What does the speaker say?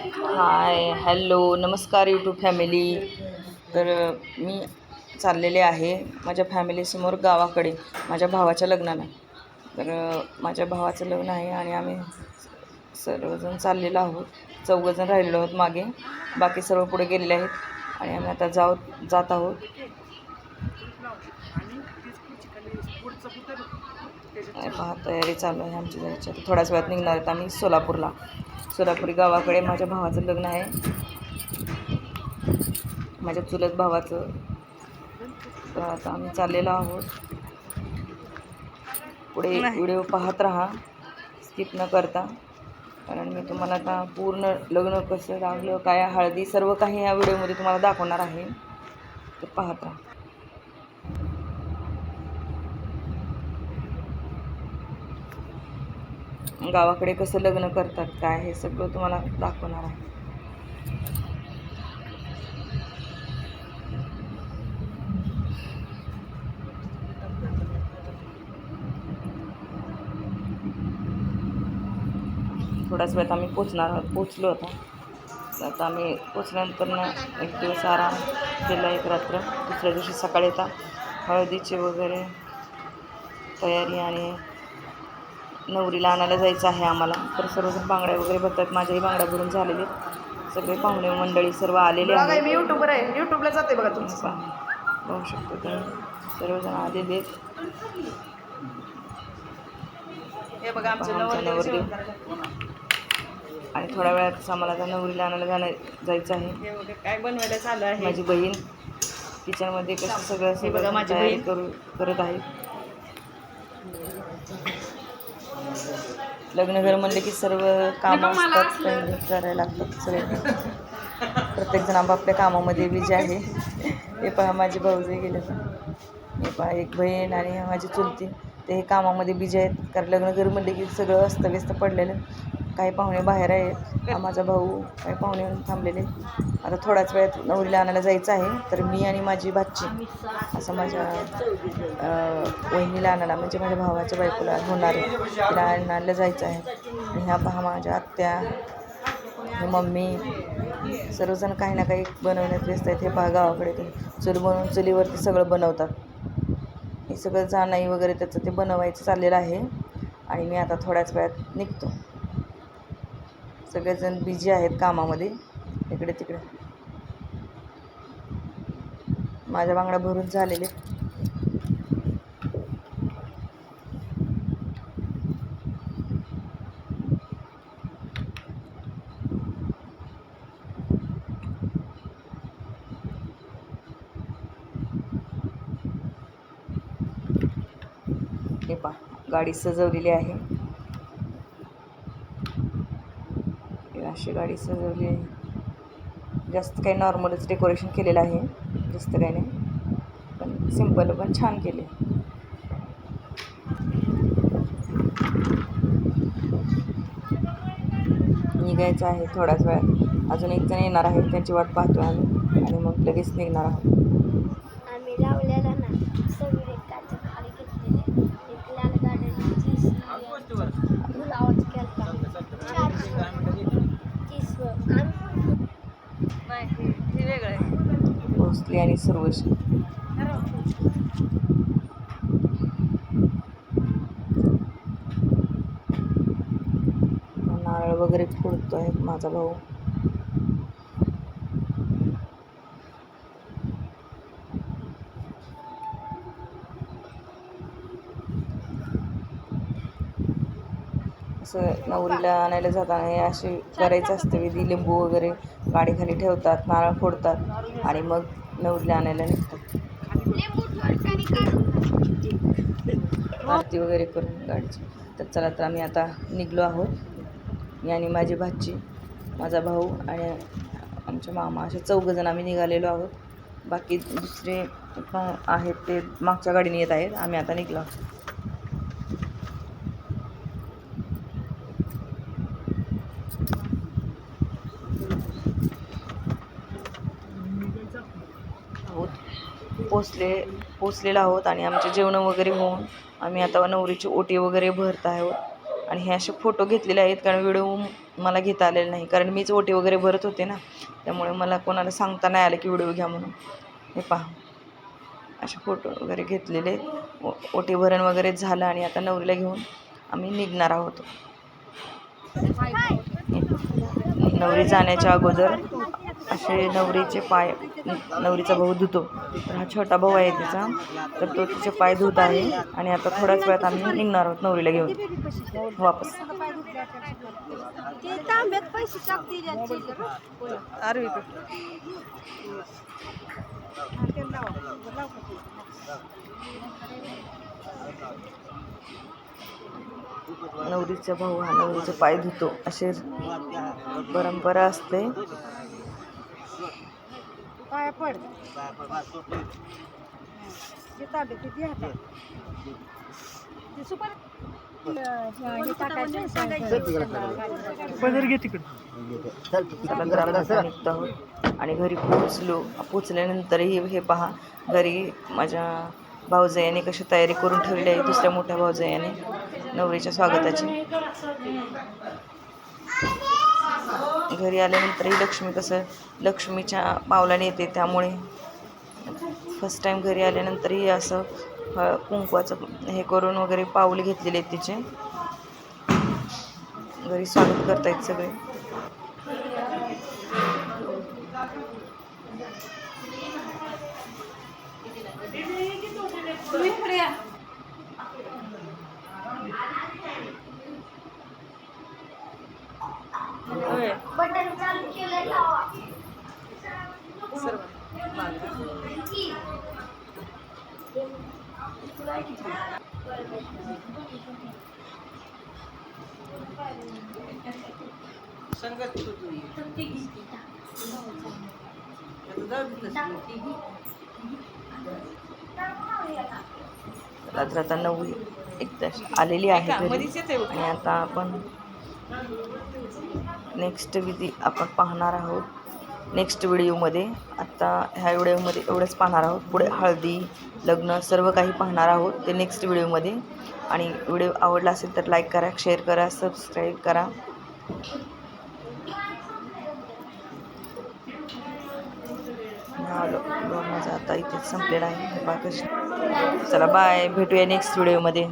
हाय hello नमस्कार YouTube family तर मी चाललेले आहे माझ्या फॅमिलीसमोर गावाकडे माझ्या भावाच्या लग्नाला. तर माझ्या भावाचं लग्न आहे आणि आम्ही सर्वजण चाललेलो आहोत. चौघजण राहिलेलो आहोत मागे. बाकी सर्व पुढे गेलेले आहेत आणि आम्ही आता जाऊ जात आहोत. पहा तयारी चालू आहे आमची. जायची थोड्याच वेळात निघणार आहेत आम्ही सोलापूरला. सोलापुरी गावाकडे माझ्या भावाचं लग्न आहे. माझ्या चुलत भावाचं. तर आता आम्ही चाललेलो आहोत. पुढे व्हिडिओ पाहत राहा. स्किप न करता. कारण मी तुम्हाला आता पूर्ण लग्न कसं लागलं काय हळदी सर्व काही या व्हिडिओमध्ये तुम्हाला दाखवणार आहे. तर पाहत राहा. गावाकडे कसं लग्न करतात काय हे सगळं तुम्हाला दाखवणार आहे. थोड्याच वेळात आम्ही पोचणार आहोत पोचलो होतो आता आम्ही पोचल्यानंतर एक दिवस आराम केला एक रात्र. दुसऱ्या दिवशी सकाळी येता हळदीचे वगैरे तयारी आणि नवरीला आणायला जायचं आहे आम्हाला. तर सर्वजण बांगड्या वगैरे भरतात. माझ्याही बांगड्या भरून झालेले. सगळे पाहुणे मंडळी सर्व आलेले मी युट्यूबर आहे. युट्यूबला जाते बघा तुमचं. पहा- शकतो तुम्ही. सर्वजण आलेले हे बघा आमचे नवरदेव. आणि थोड्या वेळातच आम्हाला आता नवरीला आणायला जाणं जायचं आहे. काय बनवायला चालू आहे. माझी बहीण किचनमध्ये कसं सगळं हे बघा सगळं माझी बहीण. करू करत आहे. लग्न घर म्हणले की सर्व काम असतात करायला लागतात सगळे. प्रत्येकजण आपापल्या कामामध्ये बिजी आहे. हे पहा माझे भाऊजे गेले. हे पहा एक बहीण आणि माझी चुलती. ते हे कामामध्ये बिजी आहेत. कारण लग्न घर म्हणले की सगळं अस्तव्यस्त पडलेलं काही पाहुणे बाहेर आहेत हा माझा भाऊ काही पाहुणे थांबलेले. आता थोड्याच वेळात नवरीला आणायला जायचं आहे. तर मी आणि माझी भाची असं माझ्या वहिनीला आणायला म्हणजे माझ्या भावाच्या बायकोला होणार आहे. तिला आणायला जायचं आहे. आणि ह्या पहा माझ्या आत्या मम्मी सर्वजण काही ना काही बनवण्यात व्यस्त आहेत. हे पहा गावाकडे ते चूल बनवून चुलीवरती सगळं बनवतात. हे सगळं जाणाई वगैरे त्याचं ते बनवायचं चाललेलं आहे. आणि मी आता थोड्याच वेळात निघतो. सगळेजण बिझी आहेत कामामध्ये. इकडे तिकडे. माझ्या बांगड्या भरून झालेले. हे पहा गाडी सजवलेली आहे. अशी गाडी सजवली. आहे जास्त काही नॉर्मलच डेकोरेशन केलेलं आहे. जास्त काही नाही. पण सिंपल पण छान केले. निघायचं आहे थोड्याच वेळात. अजून एक जण येणार आहे त्यांची वाट पाहतो आम्ही. आणि मग लगेच निघणार आहोत आम्ही लावलेला ना सगळे काच खाली घेतलेले एक लाल गाड्यांची आवाज केला तीस हे वेगळं आहे आणि सुरवशी नारळ वगैरे फोडतो आहे माझा भाऊ. असं नवरीला आणायला जाताना हे असे करायचं असतं विधी लिंबू वगैरे गाडीखाली ठेवतात नारळ फोडतात आणि मग नवरीला आणायला निघतात आरती वगैरे करून गाडीची तर चला तर आम्ही आता निघलो आहोत. मी आणि माझी भाची माझा भाऊ आणि आमच्या मामा असे चौघजण आम्ही निघालेलो आहोत. बाकी दुसरे आहेत ते मागच्या गाडीने येत आहेत. आम्ही आता निघलो आहोत. आहोत. पोचले पोचलेलो आहोत आणि आमचे जेवणं वगैरे होऊन आम्ही आता नवरीची ओटी वगैरे भरत आहोत. आणि हे असे फोटो घेतलेले आहेत कारण व्हिडिओ मला घेता आलेलं नाही. कारण मीच ओटी वगैरे भरत होते ना त्यामुळे मला कोणाला सांगता नाही आलं की व्हिडिओ घ्या म्हणून. हे पहा. असे फोटो वगैरे घेतलेले ओटी भरण वगैरे झालं आणि आता नवरीला घेऊन आम्ही निघणार आहोत. नवरी जाण्याच्या अगोदर असे नवरीचे पाय नवरीचा भाऊ धुतो. तर हा छोटा भाऊ आहे तिचा. तर तो तिचे पाय धुत आहे आणि आता थोड्याच वेळात आम्ही निघणार आहोत नवरीला घेऊन. वापस. नवरीचा भाऊ हा नवरीचे पाय धुतो. अशी परंपरा असते. पाया पड ते तांबे किती हातात ते सुपर हे टाकायचं आणि घरी पोचलो पोचल्यानंतरही हे पहा घरी माझ्या भाऊजयाने कशी तयारी करून ठेवली आहे दुसऱ्या मोठ्या भाऊजयाने. नवरीच्या स्वागताची. घरी आल्यानंतरही लक्ष्मी कसं लक्ष्मीच्या पावलाने येते त्यामुळे. फर्स्ट टाईम घरी आल्यानंतरही असं कुंकवाचं हे करून वगैरे पाऊल घेतलेले आहेत तिचे. घरी स्वागत करतायत सगळे. होय बटन चालू केलं लावा सर्व. तर आता आता नवरी एकदा आलेली आहे घरी. मध्येच येते आणि आता आपण नेक्स्ट विधी आपण पाहणार आहोत. नेक्स्ट व्हिडिओमध्ये आत्ता ह्या व्हिडिओमध्ये एवढंच पाहणार आहोत. पुढे हळदी लग्न सर्व काही पाहणार आहोत. ते नेक्स्ट व्हिडिओमध्ये. आणि व्हिडिओ आवडला असेल तर लाईक करा शेअर करा सबस्क्राईब करा. माझा आता इथेच संपलेला आहे. बाकी चला बाय भेटूया नेक्स्ट व्हिडिओमध्ये.